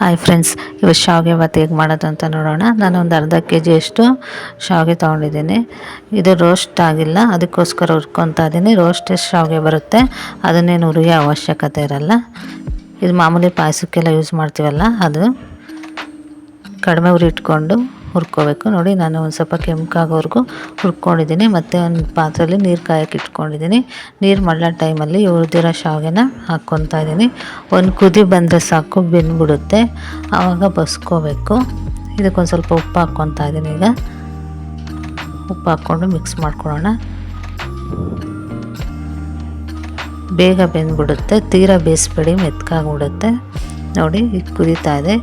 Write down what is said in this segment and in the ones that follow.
Hi friends ಇವತ್ತು ಶಾವಿಗೆ ಭಾತ್ ಹೇಗೆ ಮಾಡೋದು ಅಂತ ನೋಡೋಣ. ನಾನು ಒಂದು ಅರ್ಧ ಕೆ ಜಿಯಷ್ಟು ಶಾವಿಗೆ ತೊಗೊಂಡಿದ್ದೀನಿ. ಇದು ರೋಸ್ಟ್ ಆಗಿಲ್ಲ, ಅದಕ್ಕೋಸ್ಕರ ಹುರ್ಕೊತಾ ಇದ್ದೀನಿ ರೋಸ್ಟ್ ಶಾವಿಗೆ ಬರುತ್ತೆ, ಅದನ್ನೇನು ಹುರಿಯೋ ಅವಶ್ಯಕತೆ ಇರಲ್ಲ. ಇದು ಮಾಮೂಲಿ ಪಾಯಸಕ್ಕೆಲ್ಲ ಯೂಸ್ ಮಾಡ್ತೀವಲ್ಲ, ಅದು ಕಡಿಮೆ ಉರಿ ಇಟ್ಕೊಂಡು ಹುರ್ಕೋಬೇಕು. ನೋಡಿ, ನಾನು ಒಂದು ಸ್ವಲ್ಪ ಕೆಂಪಾಗೋವರೆಗೂ ಹುರ್ಕೊಂಡಿದ್ದೀನಿ. ಮತ್ತು ಒಂದು ಪಾತ್ರೆಯಲ್ಲಿ ನೀರು ಕಾಯಕ್ಕೆ ಇಟ್ಕೊಂಡಿದ್ದೀನಿ. ನೀರು ಮಳ್ಳೋ ಟೈಮಲ್ಲಿ ಉಳಿದಿರೋ ಶಾವಿಗೆನ ಹಾಕ್ಕೊತಾ ಇದ್ದೀನಿ. ಒಂದು ಕುದಿ ಬಂದರೆ ಸಾಕು, ಬೆಂದ್ಬಿಡುತ್ತೆ. ಆವಾಗ ಬಸ್ಕೋಬೇಕು. ಇದಕ್ಕೊಂದು ಸ್ವಲ್ಪ ಉಪ್ಪು ಹಾಕ್ಕೊತಾ ಇದ್ದೀನಿ ಈಗ. ಉಪ್ಪು ಹಾಕ್ಕೊಂಡು ಮಿಕ್ಸ್ ಮಾಡ್ಕೊಳ್ಳೋಣ. ಬೇಗ ಬೆಂದ್ಬಿಡುತ್ತೆ. ತೀರಾ ಬೇಯಿಸ್ಬೇಡಿ, ಮೆತ್ಕಾಗ್ಬಿಡುತ್ತೆ. ನೋಡಿ, ಈಗ ಕುದೀತಾ ಇದೆ.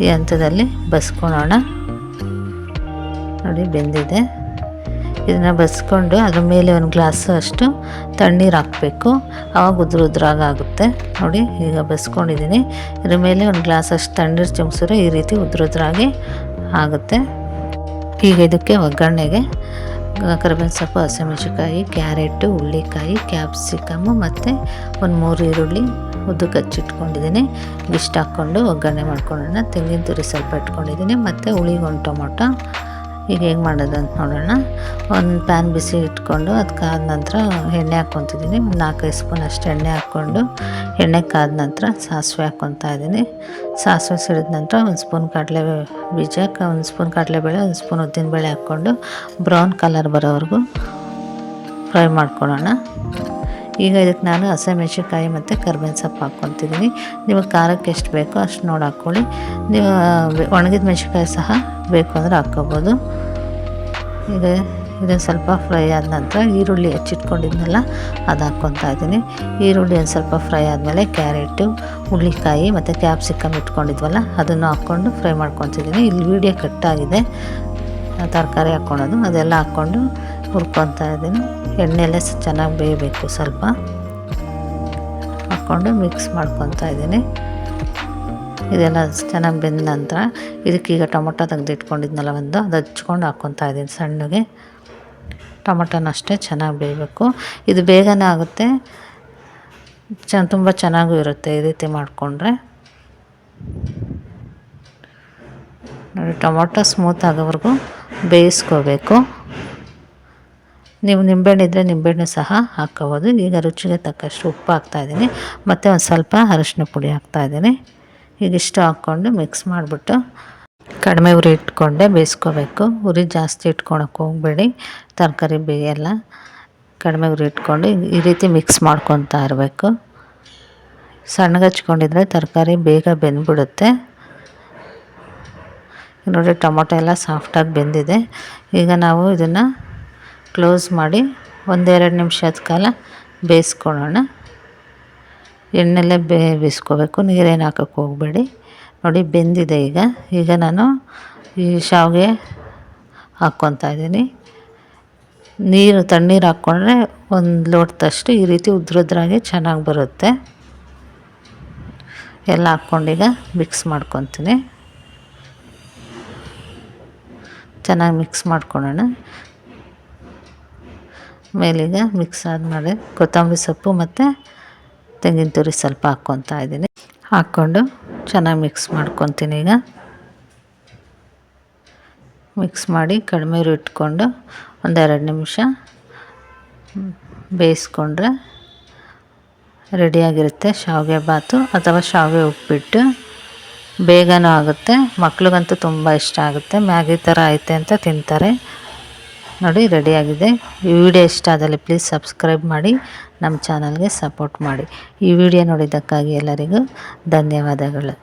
ಈ ಹಂತದಲ್ಲಿ ಬಸ್ಕೊಳೋಣ ನೋಡಿ ಬೆಂದಿದೆ. ಇದನ್ನು ಬಸ್ಕೊಂಡು ಅದ್ರ ಮೇಲೆ ಒಂದು ಗ್ಲಾಸು ಅಷ್ಟು ತಣ್ಣೀರು ಹಾಕಬೇಕು. ಆವಾಗ ಉದ್ರ ಉದ್ರಾಗ ಆಗುತ್ತೆ. ನೋಡಿ, ಈಗ ಬಸ್ಕೊಂಡಿದ್ದೀನಿ ಇದ್ರ ಮೇಲೆ ಒಂದು ಗ್ಲಾಸ್ ಅಷ್ಟು ತಣ್ಣೀರು ಚಿಮ್ಸಿದ್ರೆ ಈ ರೀತಿ ಉದ್ರುದ್ರಾಗಿ ಆಗುತ್ತೆ. ಈಗ ಇದಕ್ಕೆ ಒಗ್ಗರಣೆಗೆ ಕರಿಬೇವಿನ ಸೊಪ್ಪು ಹಸಿಮೆಣಸಿಕಾಯಿ ಕ್ಯಾರೆಟು ಹುಳ್ಳಿಕಾಯಿ ಕ್ಯಾಪ್ಸಿಕಮ್ಮು ಮತ್ತು ಒಂದು ಮೂರು ಈರುಳ್ಳಿ ಉದ್ದು ಕಚ್ಚಿಟ್ಕೊಂಡಿದ್ದೀನಿ ಇಷ್ಟು ಹಾಕ್ಕೊಂಡು ಒಗ್ಗರಣೆ ಮಾಡ್ಕೊಳ್ಳೋಣ ತೆಂಗಿನ ತುರಿ ಸ್ವಲ್ಪ ಇಟ್ಕೊಂಡಿದ್ದೀನಿ ಮತ್ತು ಹುಳಿಗೊಂಡು ಟೊಮೊಟೊ ಈಗ ಹೇಗೆ ಮಾಡೋದು ಅಂತ ನೋಡೋಣ. ಒಂದು ಪ್ಯಾನ್ ಬಿಸಿ ಇಟ್ಕೊಂಡು ಅದು ಕಾದ ನಂತರ ಎಣ್ಣೆ ಹಾಕ್ಕೊತಿದ್ದೀನಿ ನಾಲ್ಕೈದು ಸ್ಪೂನ್ ಅಷ್ಟು ಎಣ್ಣೆ ಹಾಕ್ಕೊಂಡು ಎಣ್ಣೆ ಕಾದ ನಂತರ ಸಾಸಿವೆ ಹಾಕ್ಕೊತಾ ಇದ್ದೀನಿ ಸಾಸಿವೆ ಸಿಡಿದ ನಂತರ ಒಂದು ಸ್ಪೂನ್ ಕಡಲೆ ಬೀಜ, ಒಂದು ಸ್ಪೂನ್ ಕಡಲೆಬೇಳೆ, ಒಂದು ಸ್ಪೂನ್ ಉದ್ದಿನಬೇಳೆ ಹಾಕ್ಕೊಂಡು ಬ್ರೌನ್ ಕಲರ್ ಬರೋವರೆಗೂ ಫ್ರೈ ಮಾಡ್ಕೊಳ್ಳೋಣ. ಈಗ ಇದಕ್ಕೆ ನಾನು ಹಸಿಮೆಣ್ಸಿನ್ಕಾಯಿ ಮತ್ತು ಕರ್ಬೇವಿನ ಸೊಪ್ಪು ಹಾಕ್ಕೊತಿದ್ದೀನಿ ನಿಮಗೆ ಖಾರಕ್ಕೆ ಎಷ್ಟು ಬೇಕೋ ಅಷ್ಟು ನೋಡಿ ಹಾಕ್ಕೊಳ್ಳಿ. ನೀವು ಒಣಗಿದ ಮೆಣಸಿನ್ಕಾಯಿ ಸಹ ಬೇಕು ಅಂದರೆ ಹಾಕ್ಕೋಬೋದು. ಈಗ ಇದನ್ನು ಸ್ವಲ್ಪ ಫ್ರೈ ಆದ ನಂತರ ಈರುಳ್ಳಿ ಹೆಚ್ಚಿಟ್ಕೊಂಡಿದ್ನಲ್ಲ, ಅದು ಹಾಕ್ಕೊತಾ ಇದ್ದೀನಿ. ಈರುಳ್ಳಿ ಒಂದು ಸ್ವಲ್ಪ ಫ್ರೈ ಆದಮೇಲೆ ಕ್ಯಾರೆಟು ಹುಳ್ಳಿಕಾಯಿ ಮತ್ತು ಕ್ಯಾಪ್ಸಿಕಮ್ ಇಟ್ಕೊಂಡಿದ್ವಲ್ಲ, ಅದನ್ನು ಹಾಕ್ಕೊಂಡು ಫ್ರೈ ಮಾಡ್ಕೊತಿದ್ದೀನಿ ಇಲ್ಲಿ ವೀಡಿಯೋ ಕಟ್ಟಾಗಿದೆ ತರಕಾರಿ ಹಾಕ್ಕೊಳೋದು ಅದೆಲ್ಲ ಹಾಕ್ಕೊಂಡು ಹುರ್ಕೊತಾ ಇದ್ದೀನಿ. ಎಣ್ಣೆಲೆ ಚೆನ್ನಾಗಿ ಬೇಯಬೇಕು ಸ್ವಲ್ಪ. ಹಾಕ್ಕೊಂಡು ಮಿಕ್ಸ್ ಮಾಡ್ಕೊತಾ ಇದ್ದೀನಿ. ಇದೆಲ್ಲ ಚೆನ್ನಾಗಿ ಬೆಂದ ನಂತರ ಇದಕ್ಕೀಗ ಟೊಮೊಟೊ ತೆಗೆದಿಟ್ಕೊಂಡಿದ್ನಲ್ಲ ಒಂದು, ಅದು ಹಚ್ಕೊಂಡು ಹಾಕ್ಕೊತಾ ಇದ್ದೀನಿ ಸಣ್ಣಗೆ. ಟೊಮೊಟೊನ ಅಷ್ಟೇ ಚೆನ್ನಾಗಿ ಬೇಯಬೇಕು. ಇದು ಬೇಗನೆ ಆಗುತ್ತೆ. ಚ, ತುಂಬ ಚೆನ್ನಾಗೂ ಇರುತ್ತೆ ಈ ರೀತಿ ಮಾಡಿಕೊಂಡ್ರೆ. ನೋಡಿ, ಟೊಮೊಟೊ ಸ್ಮೂತ್ ಆಗೋವರೆಗೂ ಬೇಯಿಸ್ಕೋಬೇಕು. ನೀವು ನಿಂಬೆಹಣ್ಣು ಇದ್ದರೆ ನಿಂಬೆಹಣ್ಣು ಸಹ ಹಾಕ್ಕೋಬೋದು ಈಗ ರುಚಿಗೆ ತಕ್ಕಷ್ಟು ಉಪ್ಪು ಹಾಕ್ತಾಯಿದ್ದೀನಿ ಮತ್ತು ಒಂದು ಸ್ವಲ್ಪ ಅರಶಿನ ಪುಡಿ ಹಾಕ್ತಾಯಿದ್ದೀನಿ ಇಷ್ಟು ಹಾಕ್ಕೊಂಡು ಮಿಕ್ಸ್ ಮಾಡಿಬಿಟ್ಟು ಕಡಿಮೆ ಉರಿ ಇಟ್ಕೊಂಡೆ ಬೇಯಿಸ್ಕೋಬೇಕು. ಉರಿ ಜಾಸ್ತಿ ಇಟ್ಕೊಳಕ್ಕೆ ಹೋಗಬೇಡಿ. ತರಕಾರಿ ಬೇಯಲ್ಲ ಕಡಿಮೆ ಉರಿ ಇಟ್ಕೊಂಡು ಈ ರೀತಿ ಮಿಕ್ಸ್ ಮಾಡ್ಕೊತಾ ಇರಬೇಕು. ಸಣ್ಣಗೆ ಹಚ್ಕೊಂಡಿದ್ರೆ ತರಕಾರಿ ಬೇಗ ಬೆಂದ್ಬಿಡುತ್ತೆ. ನೋಡಿ ಟೊಮೊಟೊ ಎಲ್ಲ ಸಾಫ್ಟಾಗಿ ಬೆಂದಿದೆ. ಈಗ ನಾವು ಇದನ್ನು ಕ್ಲೋಸ್ ಮಾಡಿ ಒಂದೆರಡು ನಿಮಿಷದ ಕಾಲ ಬೇಯಿಸ್ಕೊಳ್ಳೋಣ. ಎಣ್ಣೆಲ್ಲೇ ಬೇ ಬೇಯಿಸ್ಕೋಬೇಕು, ನೀರೇನು ಹಾಕೋಕ್ಕೆ ಹೋಗಬೇಡಿ. ನೋಡಿ ಬೆಂದಿದೆ ಈಗ. ಈಗ ನಾನು ಈ ಶಾವಿಗೆ ಹಾಕ್ಕೊತಾ ಇದ್ದೀನಿ. ನೀರು, ತಣ್ಣೀರು ಹಾಕ್ಕೊಂಡ್ರೆ ಒಂದು ಲೋಟದಷ್ಟು ಈ ರೀತಿ ಉದ್ರುದ್ರಾಗಿ ಚೆನ್ನಾಗಿ ಬರುತ್ತೆ. ಎಲ್ಲ ಹಾಕ್ಕೊಂಡೀಗ ಮಿಕ್ಸ್ ಮಾಡ್ಕೊತೀನಿ. ಚೆನ್ನಾಗಿ ಮಿಕ್ಸ್ ಮಾಡ್ಕೊಳ್ಳೋಣ. ಮೇಲೀಗ ಮಿಕ್ಸ್ ಆದಮೇಲೆ ಕೊತ್ತಂಬರಿ ಸೊಪ್ಪು ಮತ್ತು ತೆಂಗಿನ ತುರಿ ಸ್ವಲ್ಪ ಹಾಕ್ಕೊತಾ ಇದ್ದೀನಿ. ಹಾಕ್ಕೊಂಡು ಚೆನ್ನಾಗಿ ಮಿಕ್ಸ್ ಮಾಡ್ಕೊತೀನಿ ಈಗ. ಮಿಕ್ಸ್ ಮಾಡಿ ಕಡಿಮೆ ಇಟ್ಕೊಂಡು ಒಂದೆರಡು ನಿಮಿಷ ಬೇಯಿಸ್ಕೊಂಡ್ರೆ ರೆಡಿಯಾಗಿರುತ್ತೆ ಶಾವಿಗೆ ಬಾತು ಅಥವಾ ಶಾವಿಗೆ ಉಪ್ಪಿಟ್ಟು. ಬೇಗನೂ ಆಗುತ್ತೆ, ಮಕ್ಳಿಗಂತೂ ತುಂಬ ಇಷ್ಟ ಆಗುತ್ತೆ. ಮ್ಯಾಗಿ ಥರ ಐತೆ ಅಂತ ತಿಂತಾರೆ. ನೋಡಿ ರೆಡಿಯಾಗಿದೆ ಈ ವಿಡಿಯೋ ಇಷ್ಟ ಆದಲ್ಲಿ ಪ್ಲೀಸ್ ಸಬ್ಸ್ಕ್ರೈಬ್ ಮಾಡಿ, ನಮ್ಮ ಚಾನಲ್ಗೆ ಸಪೋರ್ಟ್ ಮಾಡಿ. ಈ ವಿಡಿಯೋ ನೋಡಿದ್ದಕ್ಕಾಗಿ ಎಲ್ಲರಿಗೂ ಧನ್ಯವಾದಗಳು.